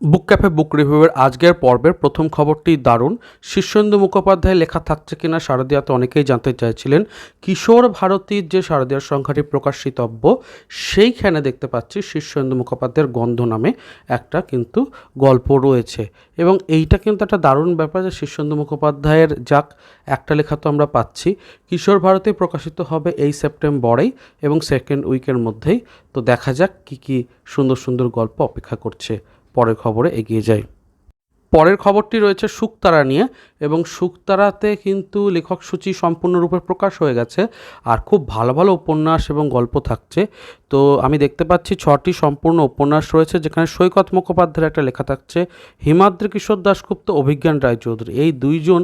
বুক cafe, বুক রিভিউয়ের আজকের পর্বের প্রথম খবরটি দারুণ। শীর্ষেন্দু মুখোপাধ্যায় লেখা থাকছে কিনা শারদিয়াতে অনেকেই জানতে চাইছিলেন। কিশোর ভারতীর যে শারদিয়ার সংখ্যাটি প্রকাশিতব্য, সেইখানে দেখতে পাচ্ছি শীর্ষেন্দু মুখোপাধ্যায়ের গন্ধ নামে একটা কিন্তু গল্প রয়েছে। এবং এইটা কিন্তু একটা দারুণ ব্যাপার যে শীর্ষেন্দু মুখোপাধ্যায়ের যাক, একটা লেখা তো আমরা পাচ্ছি, কিশোর ভারতী প্রকাশিত হবে এই সেপ্টেম্বরেই এবং সেকেন্ড উইকের মধ্যেই। তো দেখা যাক কী কী সুন্দর সুন্দর গল্প অপেক্ষা করছে। পরের খবরে এগিয়ে যাই। পরের খবরটি রয়েছে শুকতারা নিয়ে এবং শুকতারাতে কিন্তু লেখক সূচি সম্পূর্ণরূপে প্রকাশ হয়ে গেছে আর খুব ভালো ভালো উপন্যাস এবং গল্প থাকছে। তো আমি দেখতে পাচ্ছি ছটি সম্পূর্ণ উপন্যাস রয়েছে যেখানে সৈকত মুখোপাধ্যায়ের একটা লেখা থাকছে, হিমাদ্রি কিশোর দাশগুপ্ত অভিজ্ঞান রায়চৌধুরী। এই দুইজন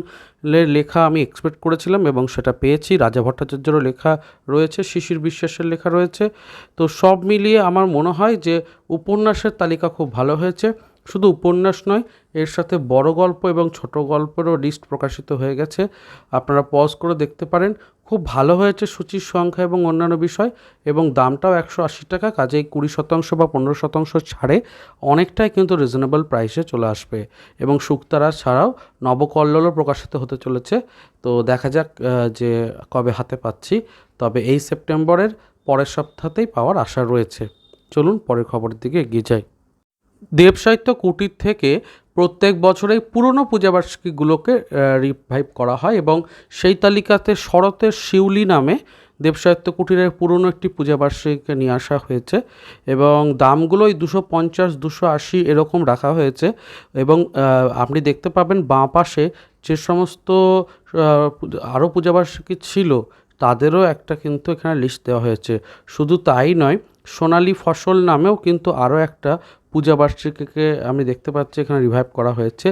লেখা আমি এক্সপেক্ট করেছিলাম এবং সেটা পেয়েছি। রাজা ভট্টাচার্যেরও লেখা রয়েছে, শিশির বিশ্বাসের লেখা রয়েছে। তো সব মিলিয়ে আমার মনে হয় যে উপন্যাসের তালিকা খুব ভালো হয়েছে। শুধু উপন্যাস নয়, এর সাথে বড় গল্প এবং ছোট গল্পেরও লিস্ট প্রকাশিত হয়ে গেছে। আপনারা পজ করে দেখতে পারেন। খুব ভালো হয়েছে সূচির সংখ্যা এবং অন্যান্য বিষয় এবং দামটাও একশো আশি টাকা, কাজেই কুড়ি শতাংশ বা পনেরো শতাংশ ছাড়ে অনেকটাই কিন্তু রিজনেবল প্রাইসে চলে আসবে এবং শুক্তারা ছাড়াও নবকল্লোলও প্রকাশিত হতে চলেছে। তো দেখা যাক যে কবে হাতে পাচ্ছি। তবে এই সেপ্টেম্বরের পরের সপ্তাহতেই পাওয়ার আশা রয়েছে। চলুন পরের খবরের দিকে এগিয়ে যাই। দেবসাহিত্য কুটির থেকে প্রত্যেক বছরেই পুরনো পূজাবার্ষিকীগুলোকে রিভাইভ করা হয় এবং সেই তালিকাতে শরতের শিউলি নামে দেবসাহিত্য কুটিরের পুরনো একটি পূজাবার্ষিকীকে নিয়ে আসা হয়েছে এবং দামগুলোই দুশো পঞ্চাশ, দুশো আশি এরকম রাখা হয়েছে এবং আপনি দেখতে পাবেন বাঁ পাশে যে সমস্ত আরও পূজাবার্ষিকী ছিল তাদেরও একটা কিন্তু এখানে লিস্ট দেওয়া হয়েছে। শুধু তাই নয়, সোনালি ফসল নামেও কিন্তু আরও একটা পূজাবার্ষিকীকে আমি দেখতে পাচ্ছি, এখানে রিভাইভ করা হয়েছে।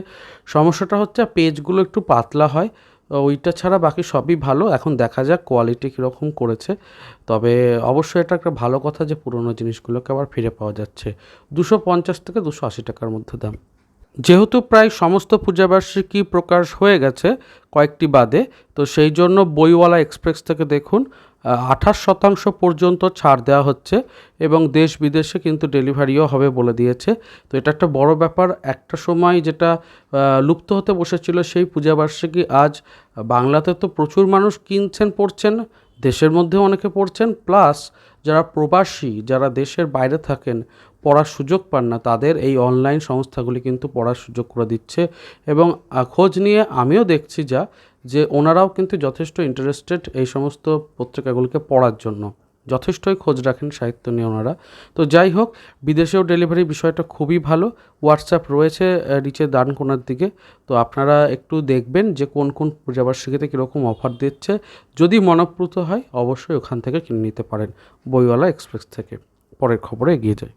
সমস্যাটা হচ্ছে পেজগুলো একটু পাতলা হয়। ওইটা ছাড়া বাকি সবই ভালো। এখন দেখা যাক কোয়ালিটি কীরকম করেছে। তবে অবশ্যই এটা একটা ভালো কথা যে, পুরোনো জিনিসগুলোকে আবার ফিরে পাওয়া যাচ্ছে। দুশো পঞ্চাশ থেকে দুশো আশি টাকার মধ্যে দাম। যেহেতু প্রায় সমস্ত পূজাবার্ষিকী প্রকাশ হয়ে গেছে কয়েকটি বাদে, তো সেই জন্য বইওয়ালা এক্সপ্রেস থেকে দেখুন। আঠাশ শতাংশ পর্যন্ত ছাড় দেওয়া হচ্ছে এবং দেশ বিদেশে কিন্তু ডেলিভারিও হবে বলে দিয়েছে। তো এটা একটা বড় ব্যাপার। একটা সময় যেটা লুপ্ত হতে বসেছিল সেই পূজাবার্ষিকী আজ বাংলাতে তো প্রচুর মানুষ কিনছেন, পড়ছেন, দেশের মধ্যেও অনেকে পড়ছেন। প্লাস যারা প্রবাসী, যারা দেশের বাইরে থাকেন, পড়ার সুযোগ পান না, তাদের এই অনলাইন সংস্থাগুলি কিন্তু পড়ার সুযোগ করে দিচ্ছে। এবং খোঁজ নিয়ে আমিও দেখছি যা যে ওনারাও কিন্তু যথেষ্ট ইন্টারেস্টেড এই সমস্ত পত্রিকাগুলোকে পড়ার জন্য। যথেষ্টই খোঁজ রাখেন সাহিত্য নিয়ে ওনারা। তো যাই হোক, বিদেশেও ডেলিভারি বিষয়টা খুবই ভালো। হোয়াটসঅ্যাপ রয়েছে নিচে দান কোনার দিকে। তো আপনারা একটু দেখবেন যে কোন কোন পূজাবার্ষিকীতে কীরকম অফার দিচ্ছে। যদি মনপ্রুত হয়, অবশ্যই ওখান থেকে কিনে নিতে পারেন। বইওয়ালা এক্সপ্রেস থেকে। পরের খবরে এগিয়ে যায়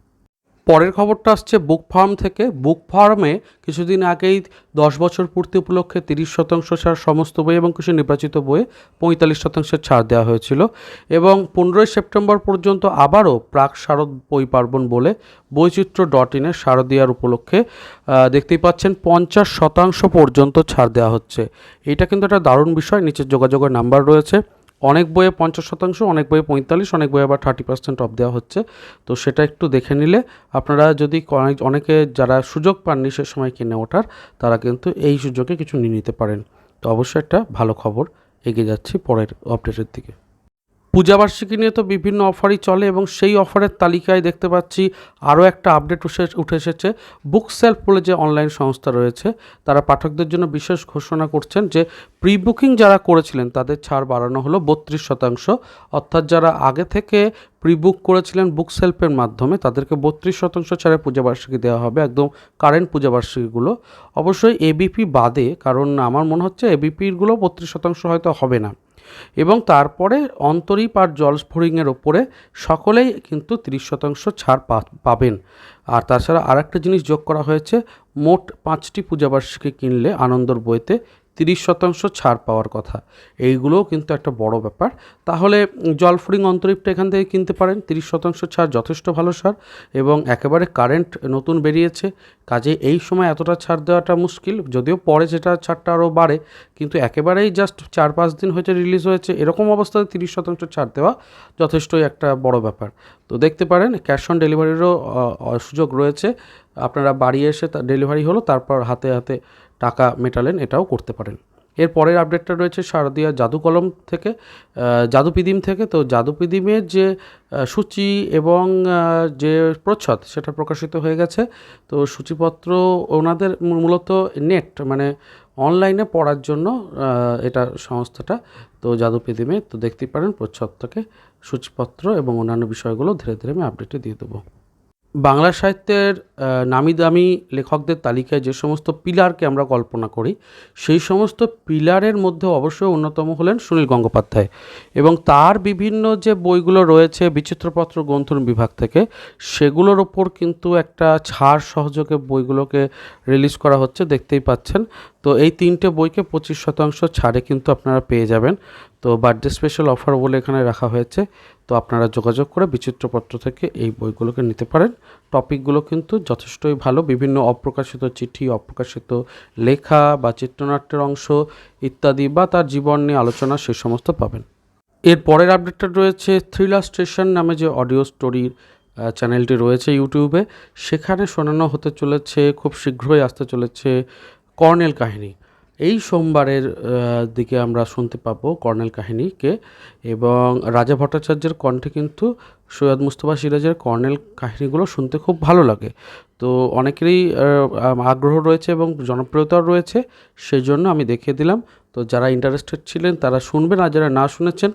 পরের খবরটা আসছে বুক ফার্ম থেকে। বুক ফার্মে কিছুদিন আগেই দশ বছর পূর্তি উপলক্ষে তিরিশ শতাংশ ছাড় সমস্ত বই এবং কিছু নির্বাচিত বইয়ে পঁয়তাল্লিশ শতাংশের ছাড় দেওয়া হয়েছিল এবং পনেরোই সেপ্টেম্বর পর্যন্ত আবারও প্রাক শারদ বই পার্বণ বলে বৈচিত্র্য ডট ইনে শারদীয়ার উপলক্ষে দেখতেই পাচ্ছেন পঞ্চাশ শতাংশ পর্যন্ত ছাড় দেওয়া হচ্ছে। এটা কিন্তু একটা দারুণ বিষয় নিচের যোগাযোগের নাম্বার রয়েছে। অনেক বইয়ে পঞ্চাশ শতাংশ, অনেক বইয়ে পঁয়তাল্লিশ, অনেক বইয়ে আবার থার্টি পার্সেন্ট অফ দেওয়া হচ্ছে। তো সেটা একটু দেখে নিলে আপনারা যদি অনেকে যারা সুযোগ পাননি সে সময় কিনে ওঠার, তারা কিন্তু এই সুযোগে কিছু নিয়ে নিতে পারেন। তো অবশ্যই একটা ভালো খবর এগিয়ে যাচ্ছি পরের আপডেটের দিকে। পূজাবার্ষিকী নিয়ে তো বিভিন্ন অফারই চলে এবং সেই অফারের তালিকায় দেখতে পাচ্ছি আরও একটা আপডেট উঠে এসেছে। বুক সেলফ বলে যে অনলাইন সংস্থা রয়েছে, তারা পাঠকদের জন্য বিশেষ ঘোষণা করছেন যে প্রি বুকিং যারা করেছিলেন, তাদের ছাড় বাড়ানো হলো বত্রিশ শতাংশ। অর্থাৎ যারা আগে থেকে প্রি বুক করেছিলেন বুক সেলফের মাধ্যমে, তাদেরকে বত্রিশ শতাংশ ছাড়ে পূজাবার্ষিকী দেওয়া হবে, একদম কারেন্ট পূজাবার্ষিকীগুলো। অবশ্যই এবিপি বাদে, কারণ আমার মনে হচ্ছে এবিপিরগুলো বত্রিশ শতাংশ হয়তো হবে না। এবং তারপরে অন্তরীপ আর জলস্ফুরিংয়ের ওপরে সকলেই কিন্তু তিরিশ শতাংশ ছাড় পাবেন। আর তাছাড়া আর একটা জিনিস যোগ করা হয়েছে, মোট পাঁচটি পূজাবার্ষিকী কিনলে আনন্দর বইতে তিরিশ শতাংশ ছাড় পাওয়ার কথা। এইগুলোও কিন্তু একটা বড় ব্যাপার। তাহলে জলফুরিং অন্তরীপটা এখান থেকে কিনতে পারেন। তিরিশ শতাংশ ছাড়, যথেষ্ট ভালো সার এবং একেবারে কারেন্ট নতুন বেরিয়েছে। কাজে এই সময় এতটা ছাড় দেওয়াটা মুশকিল। যদিও পরে যেটা ছাড়টা আরও বাড়ে, কিন্তু একেবারেই জাস্ট চার পাঁচ দিন হয়েছে রিলিজ হয়েছে। এরকম অবস্থায় তিরিশ শতাংশ ছাড় দেওয়া যথেষ্টই একটা বড় ব্যাপার। তো দেখতে পারেন ক্যাশ অন ডেলিভারিরও সুযোগ রয়েছে। আপনারা বাড়ি এসে ডেলিভারি হলো, তারপর হাতে হাতে টাকা মেটালেন, এটাও করতে পারেন। এর পরের আপডেটটা রয়েছে শারদীয়া জাদু কলম থেকে জাদুপিদিম থেকে। তো জাদুপিদিমের যে সূচি এবং যে প্রচ্ছদ, সেটা প্রকাশিত হয়ে গেছে। তো সূচিপত্র ওনাদের মূলত নেট মানে অনলাইনে পড়ার জন্য এটা সংস্থাটা, তো জাদুপিদিমে তো দেখতেই পারেন প্রচ্ছদ থেকে সূচিপত্র এবং অন্যান্য বিষয়গুলো ধীরে ধীরে আমি আপডেটে দিয়ে দেবো। বাংলা সাহিত্যের নামি দামি লেখকদের তালিকায় যে সমস্ত পিলারকে আমরা কল্পনা করি, সেই সমস্ত পিলারের মধ্যে অবশ্যই অন্যতম হলেন সুনীল গঙ্গোপাধ্যায়। এবং তার বিভিন্ন যে বইগুলো রয়েছে, বিচিত্রপত্র গ্রন্থন বিভাগ থেকে, সেগুলোর ওপর কিন্তু একটা ছাড় সহযোগে বইগুলোকে রিলিজ করা হচ্ছে, দেখতেই পাচ্ছেন। তো এই তিনটে বইকে পঁচিশ শতাংশ ছাড়ে কিন্তু আপনারা পেয়ে যাবেন। তো বার্থডে স্পেশাল অফার বলে এখানে রাখা হয়েছে। তো আপনারা যোগাযোগ করে বিচিত্রপত্র থেকে এই বইগুলোকে নিতে পারেন। টপিকগুলো কিন্তু যথেষ্টই ভালো। বিভিন্ন অপ্রকাশিত চিঠি, অপ্রকাশিত লেখা বা চিত্রনাট্যের অংশ ইত্যাদি বা তার জীবন নিয়ে আলোচনা সে সমস্ত পাবেন। এর পরের আপডেটটা রয়েছে থ্রিলার স্টেশন নামে যে অডিও স্টোরির চ্যানেলটি রয়েছে ইউটিউবে সেখানে শোনানো হতে চলেছে, খুব শীঘ্রই আসতে চলেছে কর্নেল কাহিনী। সোমবারের দিকে আমরা শুনতে পাবো কর্নেল কাহিনীকে এবং রাজা ভট্টাচার্যের কণ্ঠে কিন্তু সৈয়দ মুস্তফা সিরাজের কর্নেল কাহিনীগুলো শুনতে খুব ভালো লাগে। তো অনেকেরই আগ্রহ রয়েছে এবং জনপ্রিয়তাও রয়েছে সেই জন্য আমি দেখিয়ে দিলাম। তো যারা ইন্টারেস্টেড ছিলেন, তারা শুনবেন আর যারা না শুনেছেন,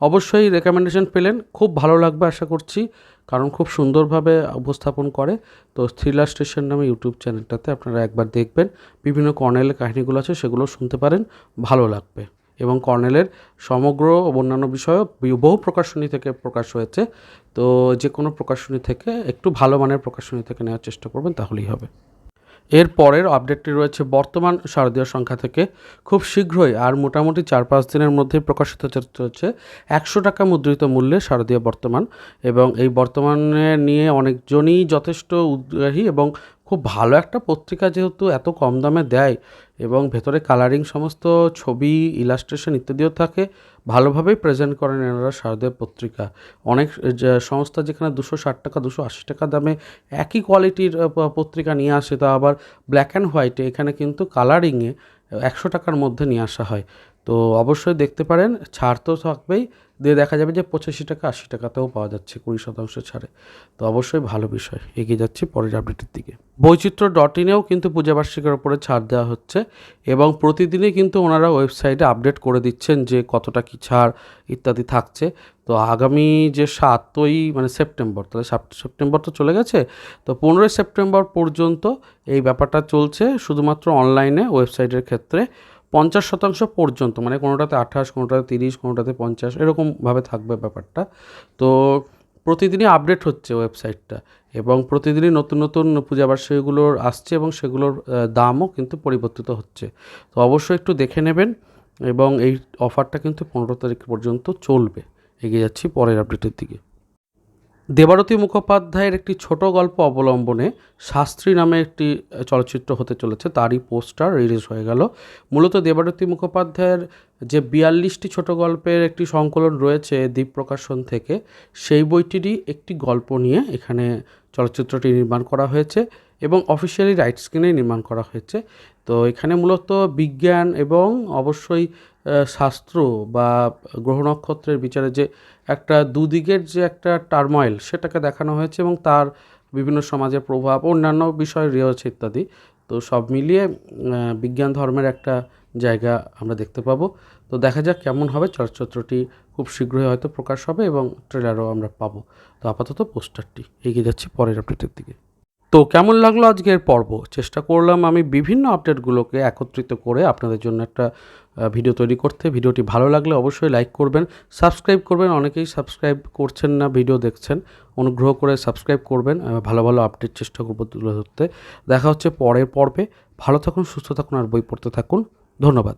অবশ্যই রেকমেন্ডেশন পেলেন। খুব ভালো লাগবে আশা করছি। কারণ খুব সুন্দরভাবে উপস্থাপন করে। তো থ্রিলার স্টেশন নামে ইউটিউব চ্যানেলটাতে আপনারা একবার দেখবেন। বিভিন্ন কর্নেলের কাহিনিগুলো আছে, সেগুলো শুনতে পারেন। ভালো লাগবে। এবং কর্নেলের সমগ্র অন্যান্য বিষয় বহু প্রকাশনী থেকে প্রকাশ হয়েছে। তো যে কোনো প্রকাশনী থেকে, একটু ভালো মানের প্রকাশনী থেকে নেওয়ার চেষ্টা করবেন, তাহলেই হবে। এর পরের আপডেটটি রয়েছে বর্তমান শারদীয় সংখ্যা থেকে। খুব শীঘ্রই আর মোটামুটি চার পাঁচ দিনের মধ্যেই প্রকাশিত হচ্ছে একশো টাকা মুদ্রিত মূল্যে শারদীয় বর্তমান এবং এই বর্তমানে নিয়ে অনেকজনই যথেষ্ট উদ্গ্রাহী এবং খুব ভালো একটা পত্রিকা যেহেতু এত কম দামে দেয় এবং ভেতরে কালারিং সমস্ত ছবি ইলাস্ট্রেশন ইত্যাদিও থাকে, ভালোভাবেই প্রেজেন্ট করেন এনারা শারদীয় পত্রিকা। অনেক সংস্থা যেখানে দুশো ষাট টাকা, দুশো আশি টাকা দামে একই কোয়ালিটির পত্রিকা নিয়ে আসে, তা আবার ব্ল্যাক অ্যান্ড হোয়াইটে এখানে কিন্তু কালারিংয়ে একশো টাকার মধ্যে নিয়ে আসা হয়। তো অবশ্যই দেখতে পারেন, ছাড় তো থাকবেই। দিয়ে দেখা যাবে যে পঁচাশি টাকা, আশি টাকাতেও পাওয়া যাচ্ছে কুড়ি শতাংশ ছাড়ে। তো অবশ্যই ভালো বিষয়, এগিয়ে যাচ্ছি পরের আপডেটের দিকে। বৈচিত্র্য ডট ইনেও কিন্তু পূজাবার্ষিকের ওপরে ছাড় দেওয়া হচ্ছে এবং প্রতিদিনই কিন্তু ওনারা ওয়েবসাইটে আপডেট করে দিচ্ছেন যে কতটা কি ছাড় ইত্যাদি থাকছে। তো আগামী যে সাতই মানে সেপ্টেম্বর, তাহলে সেপ্টেম্বর তো চলে গেছে, তো পনেরোই সেপ্টেম্বর পর্যন্ত এই ব্যাপারটা চলছে। শুধুমাত্র অনলাইনে ওয়েবসাইটের ক্ষেত্রে। পঞ্চাশ শতাংশ পর্যন্ত মানে কোনোটাতে আঠাশ, কোনোটাতে তিরিশ, কোনোটাতে পঞ্চাশ এরকমভাবে থাকবে ব্যাপারটা। তো প্রতিদিনই আপডেট হচ্ছে ওয়েবসাইটটা এবং প্রতিদিনই নতুন নতুন পূজাবার্ষিকীগুলোর আসছে এবং সেগুলোর দামও কিন্তু পরিবর্তিত হচ্ছে। তো অবশ্যই একটু দেখে নেবেন এবং এই অফারটা কিন্তু পনেরো তারিখ পর্যন্ত চলবে। এগিয়ে যাচ্ছি পরের আপডেটের দিকে। দেবারতী মুখোপাধ্যায়ের একটি ছোট গল্প অবলম্বনে শাস্ত্রী নামে একটি চলচ্চিত্র হতে চলেছে। তারই পোস্টার রিলিজ হয়ে গেল। মূলত দেবারতী মুখোপাধ্যায়ের যে বিয়াল্লিশটি ছোট গল্পের একটি সংকলন রয়েছে দ্বীপ প্রকাশন থেকে, সেই বইটিরই একটি গল্প নিয়ে এখানে চলচ্চিত্রটি নির্মাণ করা হয়েছে এবং অফিসিয়ালি রাইটস কিনে নির্মাণ করা হয়েছে। তো এখানে মূলত বিজ্ঞান এবং অবশ্যই শাস্ত্র বা গ্রহ নক্ষত্রের বিচারে যে একটা দুদিকের যে একটা টার্ময়েল সেটাকে দেখানো হয়েছে এবং তার বিভিন্ন সমাজের প্রভাব, অন্যান্য বিষয় রয়েছে ইত্যাদি। তো সব মিলিয়ে বিজ্ঞান ধর্মের একটা জায়গা আমরা দেখতে পাবো। তো দেখা যাক কেমন হবে। চলচ্চিত্রটি খুব শীঘ্রই হয়তো প্রকাশ হবে এবং ট্রেলারও আমরা পাবো। তো আপাতত পোস্টারটি এগিয়ে যাচ্ছি পরের আপডেটের দিকে। তো কেমন লাগল আজকের পর্ব? চেষ্টা করলাম আমি বিভিন্ন আপডেটগুলোকে একত্রিত করে আপনাদের জন্য একটা ভিডিও তৈরি করতে। ভিডিওটি ভালো লাগলে অবশ্যই লাইক করবেন, সাবস্ক্রাইব করবেন। অনেকেই সাবস্ক্রাইব করছেন না, ভিডিও দেখছেন। অনুগ্রহ করে সাবস্ক্রাইব করবেন ভালো ভালো আপডেট চেষ্টা করব তুলে ধরতে। দেখা হচ্ছে পরের পর্বে। ভালো থাকুন, সুস্থ থাকুন, আর বই পড়তে থাকুন। ধন্যবাদ।